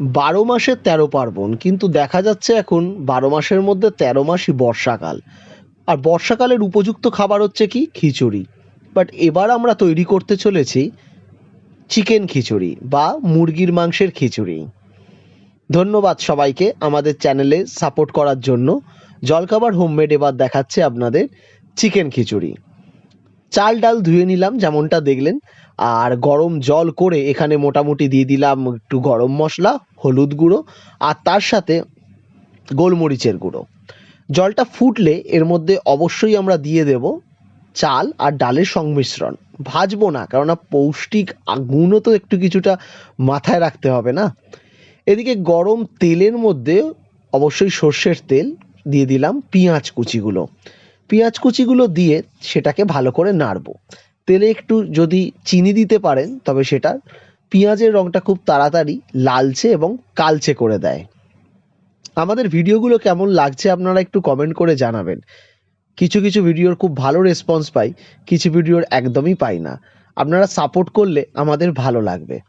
বারো মাসে তেরো পার্বণ, কিন্তু দেখা যাচ্ছে এখন বারো মাসের মধ্যে তেরো মাসই বর্ষাকাল। আর বর্ষাকালের উপযুক্ত খাবার হচ্ছে কি? খিচুড়ি। বাট এবার আমরা তৈরি করতে চলেছি চিকেন খিচুড়ি বা মুরগির মাংসের খিচুড়ি। ধন্যবাদ সবাইকে আমাদের চ্যানেলে সাপোর্ট করার জন্য। জলখাবার হোমমেড এবার দেখাচ্ছে আপনাদের চিকেন খিচুড়ি। চাল ডাল ধুয়ে নিলাম, যেমনটা দেখলেন। আর গরম জল করে এখানে মোটামুটি দিয়ে দিলাম একটু গরম মশলা, হলুদ গুঁড়ো, আর তার সাথে গোলমরিচের গুঁড়ো। জলটা ফুটলে এর মধ্যে অবশ্যই আমরা দিয়ে দেব চাল আর ডালের সংমিশ্রণ। ভাজবো না, কেননা পৌষ্টিক গুণও তো একটু কিছুটা মাথায় রাখতে হবে না। এদিকে গরম তেলের মধ্যে অবশ্যই সর্ষের তেল দিয়ে দিলাম, পেঁয়াজ কুচিগুলো। পেঁয়াজ কুচিগুলো দিয়ে সেটাকে ভালো করে নাড়বো। তেলে একটু যদি চিনি দিতে পারেন, তবে সেটা পেঁয়াজের রঙটা খুব তাড়াতাড়ি লালচে এবং কালচে করে দেয়। আমাদের ভিডিওগুলো কেমন লাগছে আপনারা একটু কমেন্ট করে জানাবেন। কিছু কিছু ভিডিওর খুব ভালো রেসপন্স পাই, কিছু ভিডিওর একদমই পাই না। আপনারা সাপোর্ট করলে আমাদের ভালো লাগবে।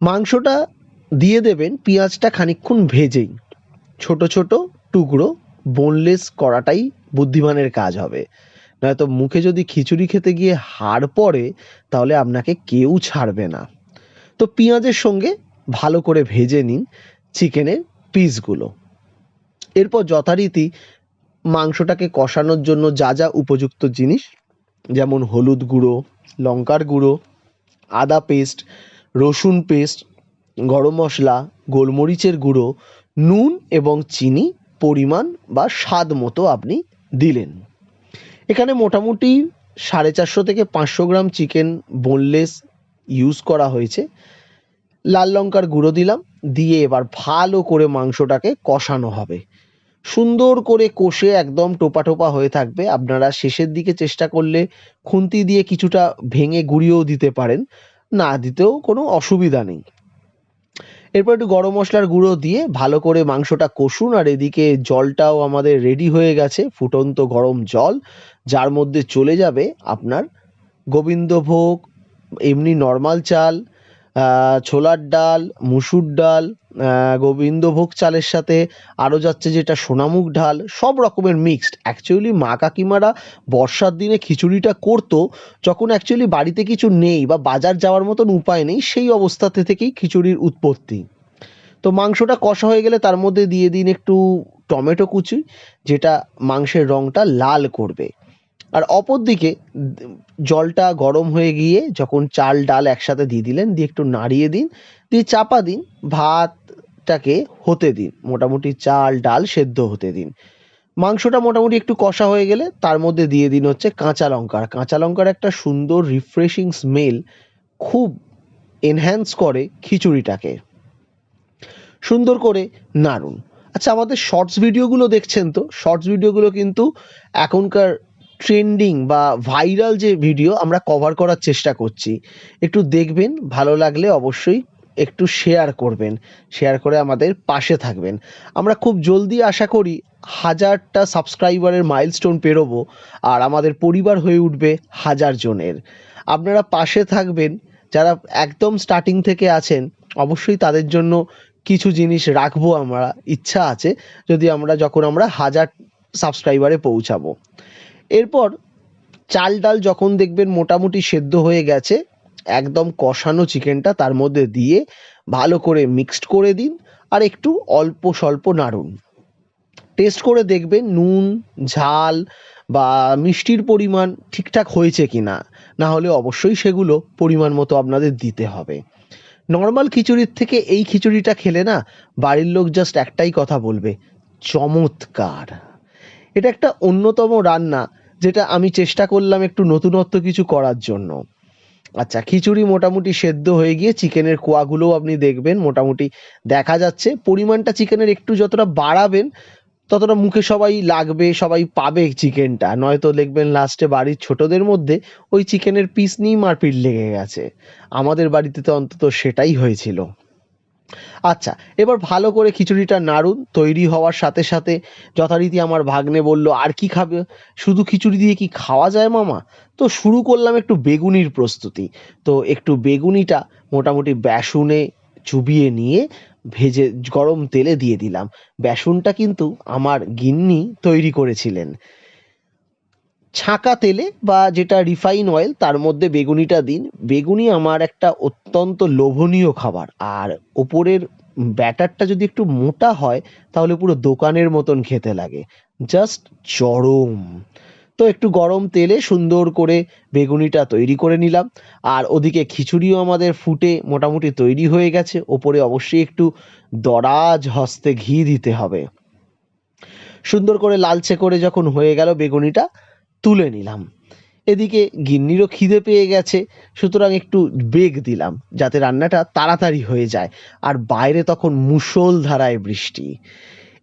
মাংসটা দিয়ে দেবেন, পেঁয়াজটা খানিকক্ষণ ভেজেই। ছোট ছোট টুকরো বোনলেস করাটাই বুদ্ধিমানের কাজ হবে। নয়তো মুখে যদি খিচুড়ি খেতে গিয়ে হাড় পড়ে, তাহলে আপনাকে কেউ ছাড়বে না। তো পেঁয়াজের সঙ্গে ভালো করে ভেজে নিন চিকেনের পিসগুলো। এরপর যথারীতি মাংসটাকে কষানোর জন্য যা যা উপযুক্ত জিনিস, যেমন হলুদ গুঁড়ো, লঙ্কার গুঁড়ো, আদা পেস্ট, রসুন পেস্ট, গরম মশলা, গোলমরিচের গুঁড়ো, নুন এবং চিনি পরিমাণ বা স্বাদ মতো আপনি দিলেন। এখানে মোটামুটি সাড়ে চারশো থেকে পাঁচশো গ্রাম চিকেন বোনলেস ইউজ করা হয়েছে। লাল লঙ্কার গুঁড়ো দিলাম, দিয়ে এবার ভালো করে মাংসটাকে কষানো হবে। সুন্দর করে কষে একদম টোপা টোপা হয়ে থাকবে। আপনারা শেষের দিকে চেষ্টা করলে খুন্তি দিয়ে কিছুটা ভেঙে গুঁড়িয়েও দিতে পারেন। না দিতেও কোনো অসুবিধা নেই। এরপর একটু গরম মশলার গুঁড়ো দিয়ে ভালো করে মাংসটা কষুন, আর এদিকে জলটাও আমাদের রেডি হয়ে গেছে, ফুটন্ত গরম জল, যার মধ্যে চলে যাবে আপনার গোবিন্দভোগ, এমনি নর্মাল চাল ছোলার ডাল, মুসুর ডাল গোবিন্দভোগ চালের সাথে আরও যাচ্ছে যেটা সোনামুগ ডাল, সব রকমের মিক্সড অ্যাকচুয়ালি মা কাকিমারা বর্ষার দিনে খিচুড়িটা করতো, যখন অ্যাকচুয়ালি বাড়িতে কিছু নেই বা বাজার যাওয়ার মতন উপায় নেই, সেই অবস্থাতে থেকেই খিচুড়ির উৎপত্তি। তো মাংসটা কষা হয়ে গেলে তার মধ্যে দিয়ে দিন একটু টমেটো কুচি, যেটা মাংসের রঙটা লাল করবে। আর অপর দিকে জলটা গরম হয়ে গিয়ে যখন চাল, ডাল একসাথে দিয়ে দিলেন, দিয়ে একটু নাড়িয়ে দিন, দিয়ে চাপা দিন, ভাতটাকে হতে দিন, মোটামুটি চাল, ডাল সেদ্ধ হতে দিন। মাংসটা মোটামুটি একটু কষা হয়ে গেলে তার মধ্যে দিয়ে দিন হচ্ছে কাঁচা লঙ্কা কাঁচা লঙ্কার একটা সুন্দর রিফ্রেশিং স্মেল খুব এনহ্যান্স করে খিচুড়িটাকে। সুন্দর করে নাড়ুন। আচ্ছা আমাদের শর্টস ভিডিওগুলো দেখছেন তো? শর্টস ভিডিওগুলো কিন্তু এখনকার ট্রেন্ডিং বা ভাইরাল যে ভিডিও আমরা কভার করার চেষ্টা করছি, একটু দেখবেন, ভালো লাগলে অবশ্যই একটু শেয়ার করবেন শেয়ার করে আমাদের পাশে থাকবেন। আমরা খুব জলদি আশা করি হাজারটা সাবস্ক্রাইবারের মাইলস্টোন পেরোবো আর আমাদের পরিবার হয়ে উঠবে হাজার জনের। আপনারা পাশে থাকবেন, যারা একদম স্টার্টিং থেকে আছেন, অবশ্যই তাদের জন্য কিছু জিনিস রাখব আমরা, ইচ্ছা আছে, যদি আমরা, যখন আমরা হাজার সাবস্ক্রাইবারে পৌঁছাবো। এরপর চাল ডাল যখন দেখবেন মোটামুটি সেদ্ধ হয়ে গেছে, একদম কষানো চিকেনটা তার মধ্যে দিয়ে ভালো করে মিক্সড করে দিন আর একটু অল্প স্বল্প নাড়ুন। টেস্ট করে দেখবেন নুন, ঝাল বা মিষ্টির পরিমাণ ঠিকঠাক হয়েছে কি না না হলে অবশ্যই সেগুলো পরিমাণ মতো আপনাদের দিতে হবে। নর্মাল খিচুড়ির থেকে এই খিচুড়িটা খেলে না বাড়ির লোক জাস্ট একটাই কথা বলবে, চমৎকার। এটা একটা অন্যতম রান্না। যেটা আমি চেষ্টা করলাম একটু নতুনত্ব কিছু করার জন্য। আচ্ছা খিচুড়ি মোটামুটি সেদ্ধ হয়ে গিয়ে চিকেনের কোয়াগুলোও আপনি দেখবেন, মোটামুটি দেখা যাচ্ছে। পরিমাণটা চিকেনের একটু যতটা বাড়াবেন, ততটা মুখে সবাই লাগবে, সবাই পাবে চিকেনটা। নয়তো দেখবেন লাস্টে বাড়ির ছোটদের মধ্যে ওই চিকেনের পিস নিয়েই মারপিট লেগে গেছে। আমাদের বাড়িতে তো অন্তত সেটাই হয়েছিল। আচ্ছা এবার ভালো করে খিচুড়িটা নাড়ুন, তৈরি হওয়ার সাথে সাথে যথারীতি আমার ভাগ্নে বলল, আর কি খাবে? শুধু খিচুড়ি দিয়ে কি খাওয়া যায় মামা? তো শুরু করলাম একটু বেগুনির প্রস্তুতি। তো একটু বেগুনিটা মোটামুটি বেসনে চুবিয়ে নিয়ে ভেজে গরম তেলে দিয়ে দিলাম। বেসনটা কিন্তু আমার গিন্নি তৈরি করেছিলেন। ছাঁকা তেলে বা যেটা রিফাইন অয়েল, তার মধ্যে বেগুনিটা দিন। বেগুনি আমার একটা অত্যন্ত লোভনীয় খাবার। আর ওপরের ব্যাটারটা যদি একটু মোটা হয়, তাহলে পুরো দোকানের মতন খেতে লাগে। জাস্ট চরম। তো একটু গরম তেলে সুন্দর করে বেগুনিটা তৈরি করে নিলাম। আর ওদিকে খিচুড়িও আমাদের ফুটে মোটামুটি তৈরি হয়ে গেছে। ওপরে অবশ্যই একটু দরাজ হস্তে ঘি দিতে হবে। সুন্দর করে লালচে করে যখন হয়ে গেল বেগুনিটা তুলে নিলাম। এদিকে গিন্নিরও খিদে পেয়ে গেছে, সুতরাং একটু বেগ দিলাম যাতে রান্নাটা তাড়াতাড়ি হয়ে যায় আর বাইরে তখন মুষলধারায় বৃষ্টি।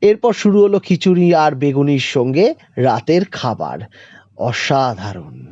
এরপর শুরু হলো খিচুড়ি আর বেগুনির সঙ্গে রাতের খাবার। অসাধারণ।